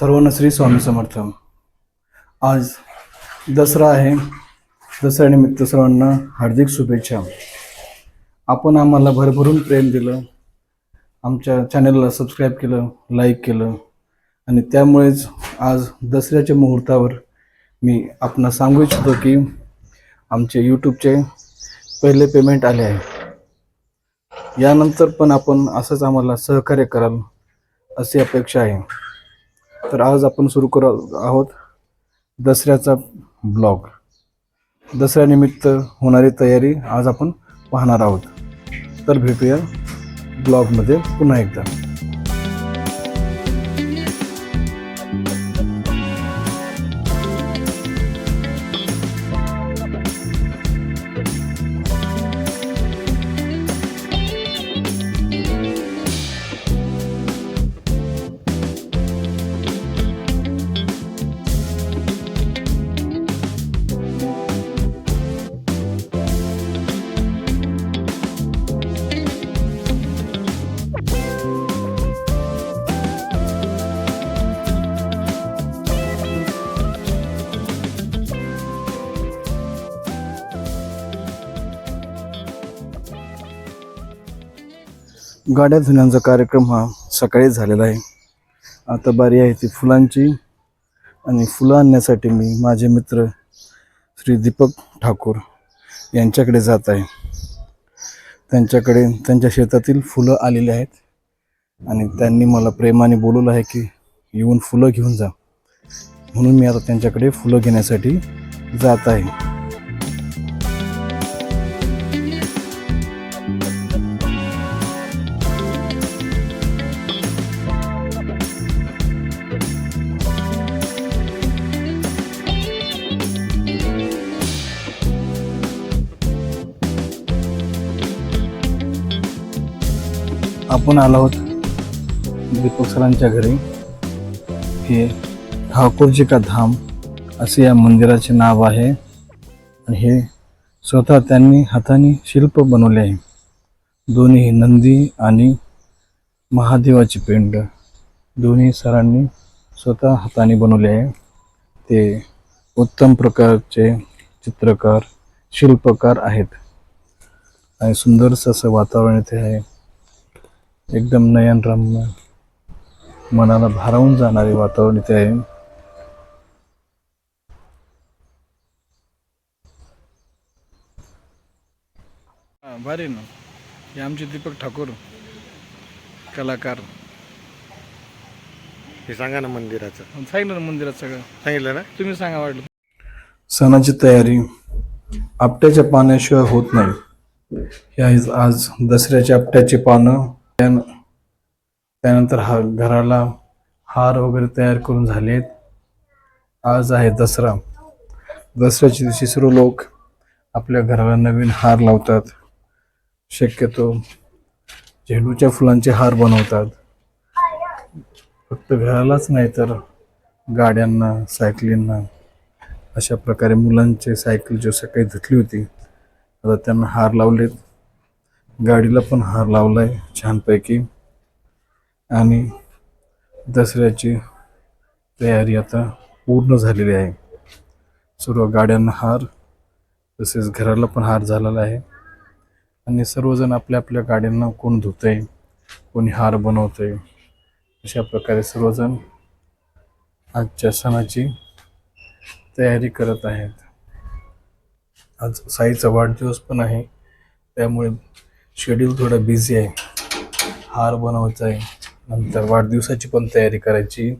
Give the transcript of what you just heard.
सर्वांना श्री स्वामी समर्थ. आज दसरा आहे. दसऱ्यानिमित्त सर्वांना हार्दिक शुभेच्छा. आपण आम्हाला भरभरून प्रेम दिलं. आमच्या चॅनलला सबस्क्राईब केलं लाईक केलं. आणि त्यामुळेच आज दसऱ्याच्या मुहूर्तावर मी आपणा सांगू इच्छितो की आमचे यूट्यूबचे पहिले पेमेंट आले आहे. यानंतर पण आपण असंच आम्हाला सहकार्य कराल अशी अपेक्षा आहे. तर आज आपण सुरू करत आहोत दसऱ्याचा ब्लॉग. दसऱ्यानिमित्त होणारी तयारी आज आपण पाहणार आहोत. तर भेटूया ब्लॉगमध्ये पुन्हा एकदा. गाड्या धुण्याचा कार्यक्रम हा सकाळी झालेला आहे. आता बारी आहे ती फुलांची आणि फुलं आणण्यासाठी मी माझे मित्र श्री दीपक ठाकूर यांच्याकडे जात आहे. त्यांच्याकडे त्यांच्या शेतातील फुलं आलेली आहेत आणि त्यांनी मला प्रेमाने बोलवलं आहे की येऊन फुलं घेऊन जा. म्हणून मी आता त्यांच्याकडे फुलं घेण्यासाठी जात आहे. आपण आलो आहोत दीपक सरांच्या घरी. हे ठाकूरजी का धाम असे या मंदिराचे नाव आहे. आणि हे स्वतः त्यांनी हाताने शिल्प बनवले आहे. दोन्ही नंदी आणि महादेवाची पिंड दोन्ही सरांनी स्वतः हाताने बनवले आहे. ते उत्तम प्रकारचे चित्रकार शिल्पकार आहेत. आणि सुंदरसं असं वातावरण इथे आहे. एकदम नयनरम्य मनाला भारावून जाणारे वातावरण इथे आहे. भारी ना. हे आमचे दीपक ठाकूर कलाकार. हे सांगा ना मंदिराचं. सांगितलं ना मंदिरात सगळं. सांगितलं ना? तुम्ही सांगा वाटलं. सणाची तयारी आपट्याच्या पाण्याशिवाय होत नाही. हे आज दसऱ्याचे आपट्याची पानं त्यान- त्यानंतर हा घराला हार वगैरे तयार करून झालेत. आज आहे दसरा. दसऱ्याच्या दिवशी सर्व लोक आपल्या घराला नवीन हार लावतात. शक्यतो झेंडूच्या फुलांचे हार बनवतात. फक्त घरालाच नाही तर गाड्यांना सायकलींना अशा प्रकारे मुलांचे सायकल जो सकाळी धुतली होती आता त्यांना हार लावलेत. गाडीला पण हार लावलाय छानपैकी. आणि दसऱ्याची तयारी आता पूर्ण झालेली आहे. सर्व गाड्यांना हार तसेच घराला पण हार झालेला आहे. आणि सर्वजण आपल्या आपल्या गाड्यांना कोण धुतंय कोणी हार बनवतंय अशा प्रकारे सर्वजण आजच्या सणाची तयारी करत आहेत. आज साईचा वाढदिवस पण आहे त्यामुळे शेड्यूल थोडं बिझी आहे. हार बनवायचा आहे नंतर वाढदिवसाची पण तयारी करायची.